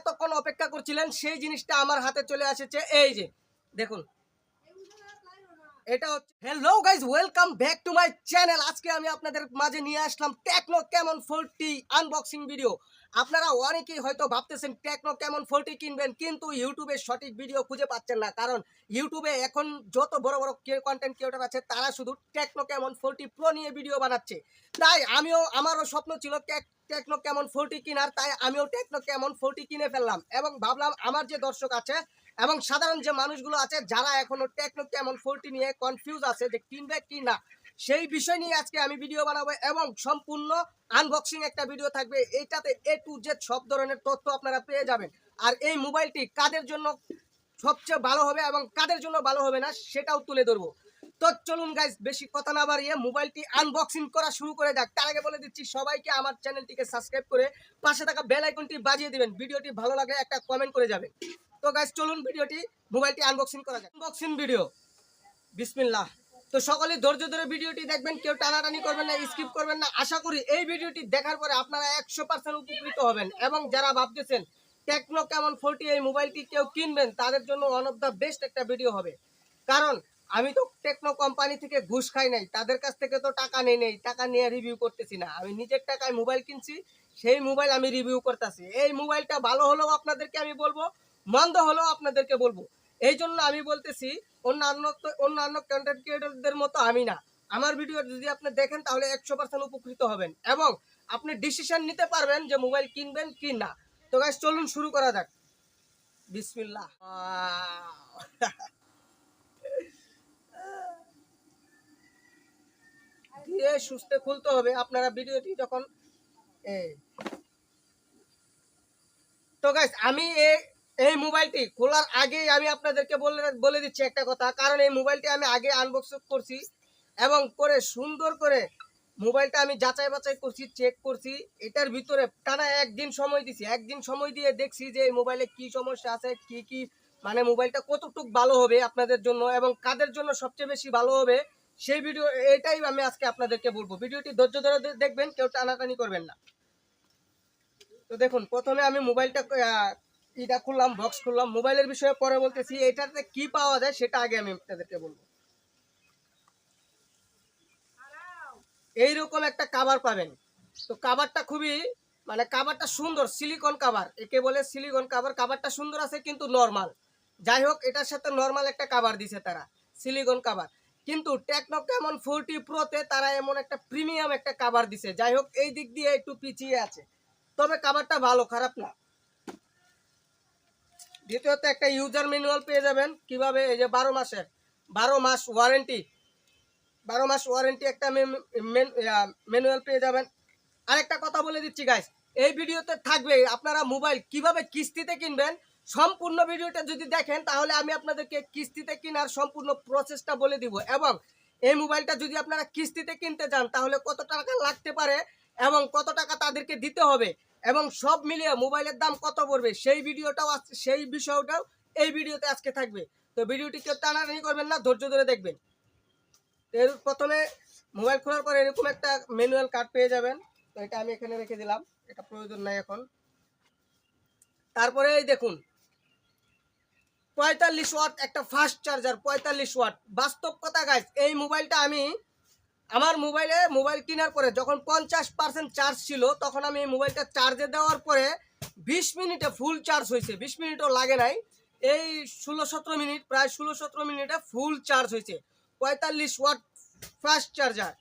এতক্ষণ অপেক্ষা করছিলেন, সেই জিনিসটা আমার হাতে চলে এসেছে। এই যে, দেখুন। এটা হচ্ছে hello guys welcome back to my channel আজকে আমি আপনাদের মাঝে নিয়ে আসলাম Tecno Camon forty unboxing video আপনারা অনেকেই হয়তো ভাবতেছেন টেকনো কেমন ফোরটি কিনবেন, কিন্তু ইউটিউবে সঠিক ভিডিও খুঁজে পাচ্ছেন না। কারণ ইউটিউবে এখন যত বড় বড় কন্টেন্ট ক্রিয়েটর আছে, তারা শুধু টেকনো কেমন ফোরটি প্রো নিয়ে ভিডিও বানাচ্ছে। তাই আমিও, আমারও স্বপ্ন ছিল টেক, টেকনো কেমন ফোরটি কেনার, তাই আমিও টেকনো কেমন ফোরটি কিনে ফেললাম। এবং ভাবলাম আমার যে দর্শক আছে এবং সাধারণ যে মানুষগুলো আছে, যারা এখনও টেকনো কেমন ফোরটি নিয়ে কনফিউজ আছে যে কিনবে কি না সেই বিষয় নিয়ে আজকে আমি ভিডিও বানাবো এবং সম্পূর্ণ আনবক্সিং একটা ভিডিও থাকবে। এইটাতে এ টু জেড সব ধরনের তথ্য আপনারা পেয়ে যাবেন। আর এই মোবাইলটি কাদের জন্য সবচেয়ে ভালো হবে এবং কাদের জন্য ভালো হবে না সেটাও তুলে ধরবো। তো চলুন গাইজ বেশি কথা না বাড়িয়ে মোবাইলটি আনবক্সিং করা শুরু করে যাক। তার আগে বলে দিচ্ছি, সবাইকে আমার চ্যানেলটিকে সাবস্ক্রাইব করে পাশে থাকা বেল আইকনটি বাজিয়ে দিবেন। ভিডিওটি ভালো লাগলে একটা কমেন্ট করে যাবেন। তো গাইজ চলুন ভিডিওটি মোবাইলটি আনবক্সিং করা যাক। আনবক্সিং ভিডিও বিসমিল্লাহ। তো সকলে ধৈর্য ধরে ভিডিওটি দেখবেন, কেউ টানাটানি করবেন না স্কিপ করবেন না। আশা করি এই ভিডিওটি দেখার পরে আপনারা একশো পার্সেন্ট উপকৃত হবেন এবং যারা ভাবতেছেন টেকনো কেমন ফোরটি এই মোবাইলটি কেউ কিনবেন, তাদের জন্য ওয়ান অফ দ্য বেস্ট একটা ভিডিও হবে। কারণ আমি তো টেকনো কোম্পানি থেকে ঘুষ খাই নাই, তাদের কাছ থেকে তো টাকা নেই নেই, টাকা নিয়ে রিভিউ করতেছি না। আমি নিজের টাকায় মোবাইল কিনছি, সেই মোবাইল আমি রিভিউ করতেছি। এই মোবাইলটা ভালো হলেও আপনাদেরকে আমি বলব, মন্দ হলেও আপনাদেরকে বলব। এই জন্য আমি বলতেছি অন্যান্য অন্যান্য কন্টেন্ট ক্রিয়েটরদের মতো আমি না। আমার ভিডিও যদি আপনি দেখেন তাহলে একশো পার্সেন্ট উপকৃত হবেন। এবং আপনি ডিসিশন নিতে পারবেন যে মোবাইল কিনবেন কি না। তো গাইস চলুন শুরু করা যাক। বিসমিল্লাহ। দিয়ে সুস্থে খুলতে হবে। আপনারা ভিডিওটি যখন এই। তো গাইস আমি এই মোবাইলটি খোলার আগেই আমি আপনাদেরকে বলে বলে দিচ্ছি একটা কথা। কারণ এই মোবাইলটি আমি আগে আনবক্স করছি এবং করে সুন্দর করে মোবাইলটা আমি যাচাই বাছাই করছি চেক করছি। এটার ভিতরে টানা একদিন সময় দিছি। একদিন সময় দিয়ে দেখছি যে এই মোবাইলে কি সমস্যা আছে, কি কি মানে মোবাইলটা কতটুক ভালো হবে আপনাদের জন্য এবং কাদের জন্য সবচেয়ে বেশি ভালো হবে, সেই ভিডিও, এটাই আমি আজকে আপনাদেরকে বলব। ভিডিওটি ধৈর্য ধরে দেখবেন, কেউ টানাটানি করবেন না। তো দেখুন, প্রথমে আমি মোবাইলটা এটা খুললাম বক্স খুললাম। মোবাইলের বিষয়ে পরে বলতেছি, এটাতে কি পাওয়া যায় সেটা আগে আমি আপনাদেরকে বলব। এইরকম একটা কাভার পাবেন। তো কাভারটা খুবই মানে কাভারটা সুন্দর সিলিকন কাভার একে বলে সিলিকন কাভার কাভারটা সুন্দর আছে, কিন্তু নর্মাল যাই হোক, এটার সাথে নর্মাল একটা কাভার দিছে তারা সিলিকন কাভার কিন্তু টেকনো কেমন ফোরটি প্রোতে তারা এমন একটা প্রিমিয়াম একটা কাভার দিছে। যাই হোক, এই দিক দিয়ে একটু পিছিয়ে আছে। তবে কাভারটা ভালো, খারাপ না। দ্বিতীয়ত একটা ইউজার ম্যানুয়াল পেয়ে যাবেন। কীভাবে? এই যে বারো মাসের। বারো মাস ওয়ারেন্টি বারো মাস ওয়ারেন্টি একটা ম্যানুয়াল পেয়ে যাবেন। আরেকটা কথা বলে দিচ্ছি গাইস এই ভিডিওতে থাকবে আপনারা মোবাইল কীভাবে কিস্তিতে কিনবেন? সম্পূর্ণ ভিডিওটা যদি দেখেন, তাহলে আমি আপনাদেরকে কিস্তিতে কেনার সম্পূর্ণ প্রসেসটা বলে দিব। এবং এই মোবাইলটা যদি আপনারা কিস্তিতে কিনতে চান, তাহলে কত টাকা লাগতে পারে এবং কত টাকা তাদেরকে দিতে হবে? এবং সব মিলিয়ে মোবাইলের দাম কত পড়বে? সেই ভিডিওটাও আজ- সেই বিষয়টাও এই ভিডিওতে আজকে থাকবে। তো ভিডিওটি কেউ টানাটানি করবেন না, ধৈর্য ধরে দেখবেন। এর প্রথমে মোবাইল খোলার পরে এরকম একটা ম্যানুয়াল কার্ড পেয়ে যাবেন। তো এটা আমি এখানে রেখে দিলাম, এটা প্রয়োজন নাই এখন। তারপরে এই দেখুন, পঁয়তাল্লিশ ওয়াট একটা ফাস্ট চার্জার, পঁয়তাল্লিশ ওয়াট। বাস্তব কথা গাইজ এই মোবাইলটা আমি আমার মোবাইলে মোবাইল কেনার পরে যখন পঞ্চাশ পার্সেন্ট চার্জ ছিল, তখন আমি এই মোবাইলটা চার্জে দেওয়ার পরে বিশ মিনিটে ফুল চার্জ হয়েছে। বিশ মিনিটও লাগে নাই। এই ষোলো সতেরো মিনিট, প্রায় ষোলো সতেরো মিনিটে ফুল চার্জ হয়েছে। পঁয়তাল্লিশ ওয়াট ফাস্ট চার্জার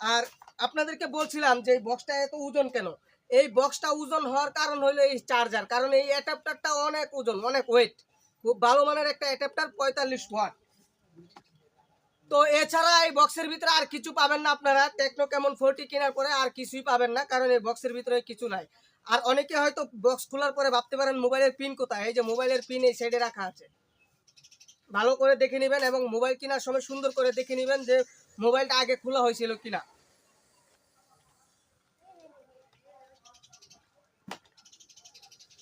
আর আপনাদেরকে বলছিলাম যে এই বক্সটা এত ওজন কেন? এই বক্সটা ওজন হওয়ার কারণ হলো এই চার্জার কারণ এই অ্যাডাপ্টারটা অনেক ওজন, অনেক ওয়েট খুব ভালো মানের একটা অ্যাডাপ্টার পঁয়তাল্লিশ ওয়াট তো এছাড়া এই বক্সের ভিতরে আর কিছু পাবেন না আপনারা। টেকনো কেমন ফোরটি কেনার পরে আর কিছুই পাবেন না, কারণ এই বক্সের ভিতরে কিছু নাই। আর অনেকে হয়তো বক্স খোলার পরে ভাবতে পারেন মোবাইলের পিন কোথায়? এই যে মোবাইলের পিন এই সাইডে রাখা আছে। ভালো করে দেখে নেবেন এবং মোবাইল কেনার সময় সুন্দর করে দেখে নেবেন যে মোবাইলটা আগে খোলা হয়েছিল কিনা।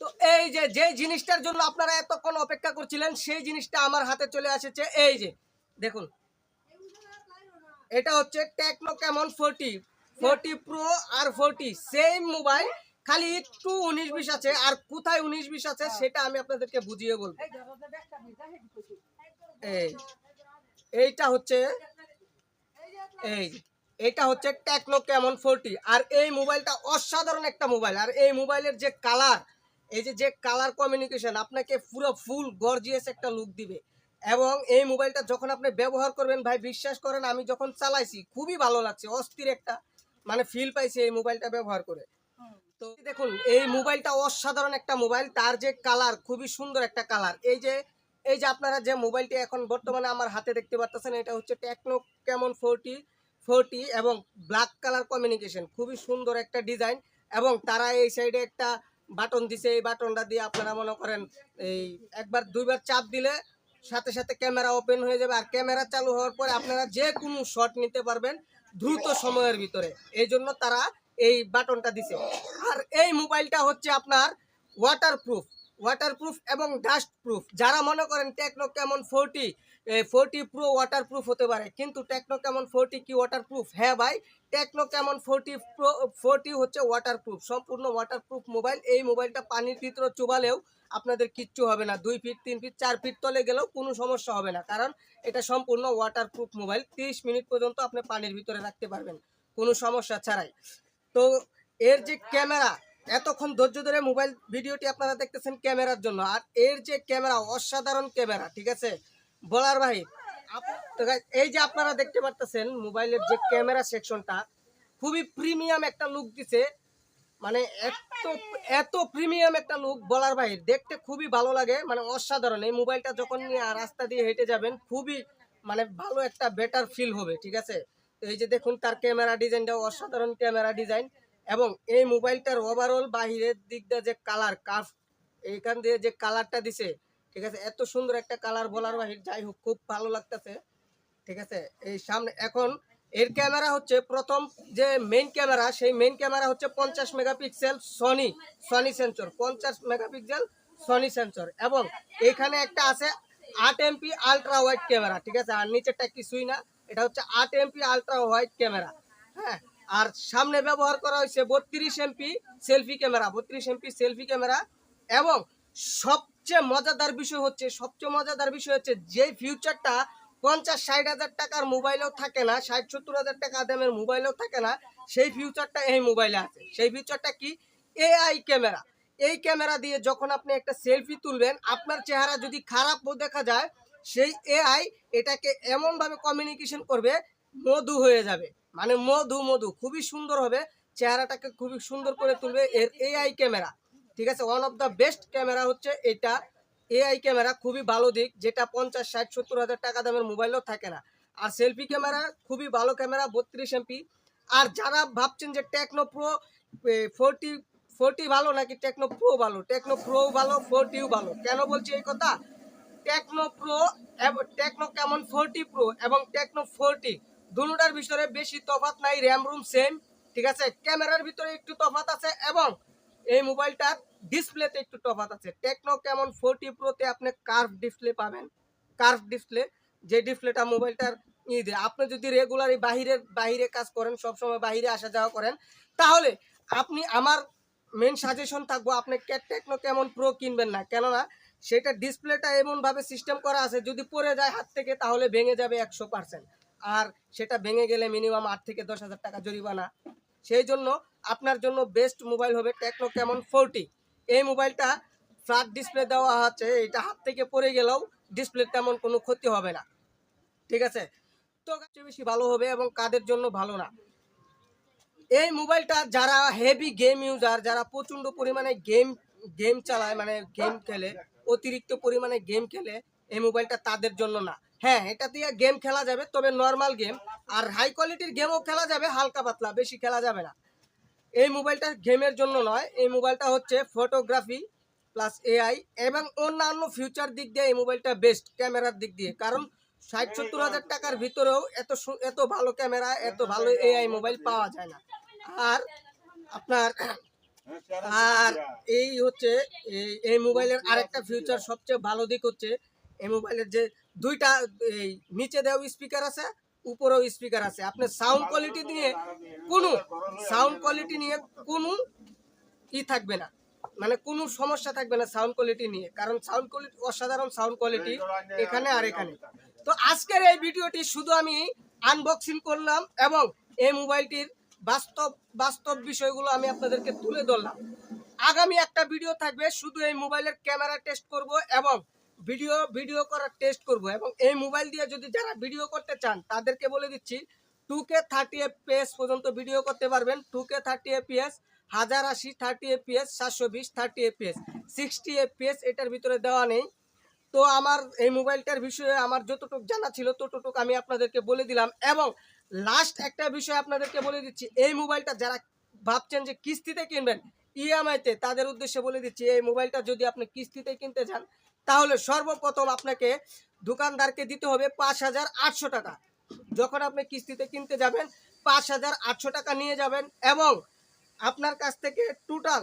তো এই যে যে জিনিসটার জন্য আপনারা এতক্ষণ অপেক্ষা করছিলেন, সেই জিনিসটা আমার হাতে চলে এসেছে। এই যে, দেখুন। এটা হচ্ছে Tecno Camon forty forty pro আর ফোরটি সেম মোবাইল খালি একটু উনিশ বিশ আছে আর কোথায় উনিশ বিশ আছে সেটা আমি আপনাদেরকে বুঝিয়ে বলব। এই এইটা হচ্ছে এই এটা হচ্ছে টেকনো ক্যামন ফোরটি আর এই মোবাইলটা অসাধারণ একটা মোবাইল আর এই মোবাইলের যে কালার এই যে যে কালার কমিউনিকেশন আপনাকে পুরো ফুল গর্জিয়াস একটা লুক দিবে। এবং এই মোবাইলটা যখন আপনি ব্যবহার করবেন, ভাই, বিশ্বাস করেন, আমি যখন চালাইছি, খুবই ভালো লাগছে, অস্থির একটা মানে ফিল পাইছি এই মোবাইলটা ব্যবহার করে। তো দেখুন, এই মোবাইলটা অসাধারণ একটা মোবাইল, তার যে কালার খুবই সুন্দর একটা কালার এই যে এই যে আপনারা যে মোবাইলটি এখন বর্তমানে আমার হাতে দেখতে পাচ্ছেন এটা হচ্ছে টেকনো কেমন ফোরটি ফোরটি এবং ব্ল্যাক কালার কমিউনিকেশন খুবই সুন্দর একটা ডিজাইন এবং তারা এই সাইডে একটা বাটন দিছে, এই বাটনটা দিয়ে আপনারা মনে করেন, এই একবার, দুইবার চাপ দিলে সাথে সাথে ক্যামেরা ওপেন হয়ে যাবে। আর ক্যামেরা চালু হওয়ার পরে আপনারা যে কোনো শট নিতে পারবেন দ্রুত সময়ের ভিতরে। এই জন্য তারা এই বাটনটা দিছে। আর এই মোবাইলটা হচ্ছে আপনার ওয়াটারপ্রুফ ওয়াটারপ্রুফ এবং ডাস্ট প্রুফ যারা মনে করেন techno Camon forty forty pro waterproof হতে পারে, কিন্তু টেকনো কেমন ফোরটি কি ওয়াটারপ্রুফ হ্যাঁ ভাই Tecno Camon forty pro forty হচ্ছে ওয়াটারপ্রুফ সম্পূর্ণ ওয়াটারপ্রুফ মোবাইল। এই মোবাইলটা পানির ভিতরে চুবালেও আপনাদের কিচ্ছু হবে না। দুই ফিট, তিন ফিট, চার ফিট তলে গেলেও কোনো সমস্যা হবে না। কারণ এটা সম্পূর্ণ ওয়াটারপ্রুফ মোবাইল তিরিশ মিনিট পর্যন্ত আপনি পানির ভিতরে রাখতে পারবেন। কোনো সমস্যা ছাড়াই। তো এর যে ক্যামেরা, এতক্ষণ ধৈর্য ধরে মোবাইল ভিডিওটি আপনারা দেখতেছেন ক্যামেরার জন্য। আর এর যে ক্যামেরা, অসাধারণ ক্যামেরা, ঠিক আছে? বলার বাহির এই যে আপনারা দেখতে পারতেছেন মোবাইলের যে ক্যামেরা সেকশনটা, খুবই প্রিমিয়াম একটা লুক দিছে। মানে এত এত প্রিমিয়াম একটা লুক বলার বাহির দেখতে খুবই ভালো লাগে মানে অসাধারণ। এই মোবাইলটা যখন নিয়ে রাস্তা দিয়ে হেঁটে যাবেন, খুবই মানে ভালো একটা বেটার ফিল হবে, ঠিক আছে? তো এই যে দেখুন, তার ক্যামেরা ডিজাইনটাও অসাধারণ ক্যামেরা ডিজাইন এবং এই মোবাইলটার ওভারঅল বাহিরের দিকটা যে কালার কাফ এইখান দিয়ে যে কালারটা দিছে, ঠিক আছে? এত সুন্দর একটা কালার বলার বাহির যাই হোক, খুব ভালো লাগতেছে, ঠিক আছে? এই সামনে, এখন এর ক্যামেরা হচ্ছে প্রথম যে মেইন ক্যামেরা, সেই মেইন ক্যামেরা হচ্ছে পঞ্চাশ মেগাপিক্সেল সনি সনি সেন্সর পঞ্চাশ মেগাপিক্সেল সনি সেন্সর এবং এখানে একটা আছে আট এমপি আলট্রা হোয়াইট ক্যামেরা, ঠিক আছে? আর নিচেরটা কিছুই না, এটা হচ্ছে আট এমপি আলট্রা হোয়াইট ক্যামেরা হ্যাঁ? আর সামনে ব্যবহার করা হয়েছে বত্রিশ এমপি সেলফি ক্যামেরা, বত্রিশ এমপি সেলফি ক্যামেরা। এবং সবচেয়ে মজাদার বিষয় হচ্ছে, সবচেয়ে মজাদার বিষয় হচ্ছে যে ফিউচারটা পঞ্চাশ, ষাট হাজার টাকার মোবাইলেও থাকে না, ষাট, সত্তর হাজার টাকা দামের মোবাইলেও থাকে না। সেই ফিউচারটা এই মোবাইলে আছে। সেই ফিউচারটা কি? এআই ক্যামেরা এই ক্যামেরা দিয়ে যখন আপনি একটা সেলফি তুলবেন, আপনার চেহারা যদি খারাপও দেখা যায়, সেই এআই এটাকে এমনভাবে কমিউনিকেশন করবে, মধু হয়ে যাবে। মানে মধু মধু। খুবই সুন্দর হবে। চেহারাটাকে খুবই সুন্দর করে তুলবে এর এআই ক্যামেরা ঠিক আছে? One of the best camera হচ্ছে এটা। এআই ক্যামেরা খুবই ভালো দিক, যেটা পঞ্চাশ, ষাট, সত্তর হাজার টাকা দামের মোবাইলও থাকে না। আর সেলফি ক্যামেরা খুবই ভালো ক্যামেরা বত্রিশ এমপি আর যারা ভাবছেন যে টেকনো প্রো ফোরটি ফোরটি ভালো নাকি টেকনো প্রো ভালো? টেকনো প্রো ভালো ফোরটিও ভালো। কেন বলছি এই কথা? টেকনো প্রো এবং টেকনো কেমন ফোরটি প্রো এবং টেকনো ফোরটি দুটার ভিতরে বেশি তফাৎ নাই র্যাম রুম সেম ঠিক আছে? ক্যামেরার ভিতরে একটু তফাত আছে এবং এই মোবাইলটার ডিসপ্লেতে একটু তফাৎ আছে। টেকনো কেমন ফোরটি প্রোতে আপনি কার্ভ ডিসপ্লে পাবেন। কার্ভ ডিসপ্লে যে ডিসপ্লেটা মোবাইলটার দেয়। আপনি যদি রেগুলারই বাহিরের বাইরে কাজ করেন, সবসময় বাইরে আসা যাওয়া করেন, তাহলে আপনি আমার মেন সাজেশন থাকব, আপনি টেকনো কেমন প্রো কিনবেন না। কেননা, সেটা ডিসপ্লেটা এমনভাবে সিস্টেম করা আছে, যদি পড়ে যায় হাত থেকে, তাহলে ভেঙে যাবে একশো পার্সেন্ট আর সেটা ভেঙে গেলে মিনিমাম আট থেকে দশ হাজার টাকা জরিমানা। সেই জন্য আপনার জন্য বেস্ট মোবাইল হবে টেকনো কেমন ফোরটি এই মোবাইলটা ফ্ল্যাট ডিসপ্লে দেওয়া আছে, এটা হাত থেকে পড়ে গেলেও ডিসপ্লে তেমন কোনো ক্ষতি হবে না। ঠিক আছে? তো সবচেয়ে বেশি ভালো হবে এবং কাদের জন্য ভালো না। এই মোবাইলটা যারা হেভি গেম ইউজার যারা প্রচণ্ড পরিমাণে গেম গেম চালায় মানে গেম খেলে, অতিরিক্ত পরিমাণে গেম খেলে, এই মোবাইলটা তাদের জন্য না। হ্যাঁ এটা দিয়ে গেম খেলা যাবে, তবে নর্মাল গেম আর হাই কোয়ালিটির গেমও খেলা যাবে, হালকা পাতলা, বেশি খেলা যাবে না। এই মোবাইলটা গেমের জন্য নয়, এই মোবাইলটা হচ্ছে ফটোগ্রাফি প্লাস এআই এবং অন্যান্য ফিউচার দিক দিয়ে এই মোবাইলটা বেস্ট ক্যামেরার দিক দিয়ে। কারণ ষাট সত্তর হাজার টাকার ভিতরেও এত এত ভালো ক্যামেরা, এত ভালো এআই মোবাইল পাওয়া যায় না। আর আপনার, আর এই হচ্ছে, এই মোবাইলের আরেকটা ফিউচার সবচেয়ে ভালো দিক হচ্ছে, এই মোবাইলের যে দুইটা, এই নিচে দেওয়া স্পিকার আছে উপরেও স্পিকার আছে। আপনি সাউন্ড কোয়ালিটি নিয়ে কোনো সাউন্ড কোয়ালিটি নিয়ে কোনো ই থাকবে না। মানে কোনো সমস্যা থাকবে না সাউন্ড কোয়ালিটি নিয়ে। কারণ সাউন্ড কোয়ালিটি অসাধারণ সাউন্ড কোয়ালিটি এখানে আর এখানে। তো আজকের এই ভিডিওটি শুধু আমি আনবক্সিং করলাম এবং এই মোবাইলটির বাস্তব বাস্তব বিষয়গুলো আমি আপনাদেরকে তুলে ধরলাম। আগামী একটা ভিডিও থাকবে। শুধু এই মোবাইলের ক্যামেরা টেস্ট করব এবং ভিডিও ভিডিও করার টেস্ট করব এবং এই মোবাইল দিয়ে যদি যারা ভিডিও করতে চান, তাদেরকে বলে দিচ্ছি টু কে থার্টি এফপিএস পর্যন্ত ভিডিও করতে পারবেন। টু কে থার্টি এফপিএস হাজার আশি থার্টি এফপিএস সাতশো বিশ থার্টি এফপিএস সিক্সটি এফপিএস এটার ভিতরে দেওয়া নেই। তো আমার এই মোবাইলটার বিষয়ে আমার যতটুকু জানা ছিল, ততটুকু আমি আপনাদেরকে বলে দিলাম এবং লাস্ট একটা বিষয় আপনাদেরকে বলে দিচ্ছি, এই মোবাইলটা যারা ভাবছেন যে কিস্তিতে কিনবেন ইএমআইতে তাদের উদ্দেশ্যে বলে দিচ্ছি, এই মোবাইলটা যদি আপনি কিস্তিতে কিনতে চান তাহলে সর্বপ্রথম আপনাকে দোকানদারকে দিতে হবে পাঁচ হাজার আটশো টাকা। যখন আপনি কিস্তিতে কিনতে যাবেন, পাঁচ হাজার আটশো টাকা নিয়ে যাবেন এবং আপনার কাছ থেকে টোটাল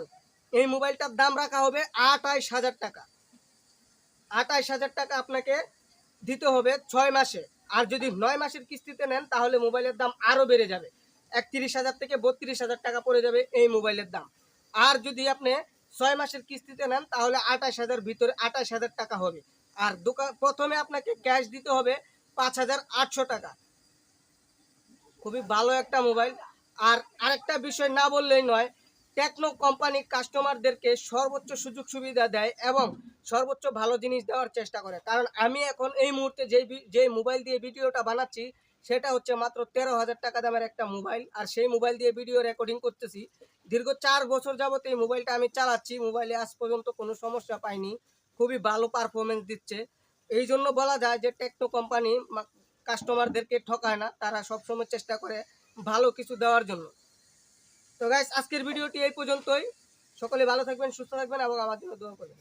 এই মোবাইলটার দাম রাখা হবে আটাইশ হাজার টাকা। আটাইশ হাজার টাকা আপনাকে দিতে হবে ছয় মাসে। আর যদি নয় মাসের কিস্তিতে নেন, তাহলে মোবাইলের দাম আরও বেড়ে যাবে। একত্রিশ হাজার থেকে বত্রিশ হাজার টাকা পড়ে যাবে এই মোবাইলের দাম। আর যদি আপনি ছয় মাসের কিস্তিতে নেন, তাহলে আঠাশ হাজার ভিতরে আঠাশ হাজার টাকা হবে। আর দোকান প্রথমে আপনাকে ক্যাশ দিতে হবে পাঁচ হাজার আটশো টাকা। খুবই ভালো একটা মোবাইল আর আরেকটা বিষয় না বললেই নয় টেকনো কোম্পানি কাস্টমারদেরকে সর্বোচ্চ সুযোগ সুবিধা দেয় এবং সর্বোচ্চ ভালো জিনিস দেওয়ার চেষ্টা করে। কারণ আমি এখন এই মুহূর্তে যে যে মোবাইল দিয়ে ভিডিওটা বানাচ্ছি সেটা হচ্ছে মাত্র তেরো হাজার টাকা দামের একটা মোবাইল। আর সেই মোবাইল দিয়ে ভিডিও রেকর্ডিং করতেছি। দীর্ঘ চার বছর যাবত এই মোবাইলটা আমি চালাচ্ছি। মোবাইলে আজ পর্যন্ত কোনো সমস্যা পাইনি। খুবই ভালো পারফরমেন্স দিচ্ছে। এই জন্য বলা যায় যে টেকনো কোম্পানি কাস্টমারদেরকে ঠকায় না। তারা সবসময় চেষ্টা করে ভালো কিছু দেওয়ার জন্য। তো গাইস আজকের ভিডিওটি এই পর্যন্তই। সকলে ভালো থাকবেন, সুস্থ থাকবেন এবং আমার জন্য দোয়া করবেন।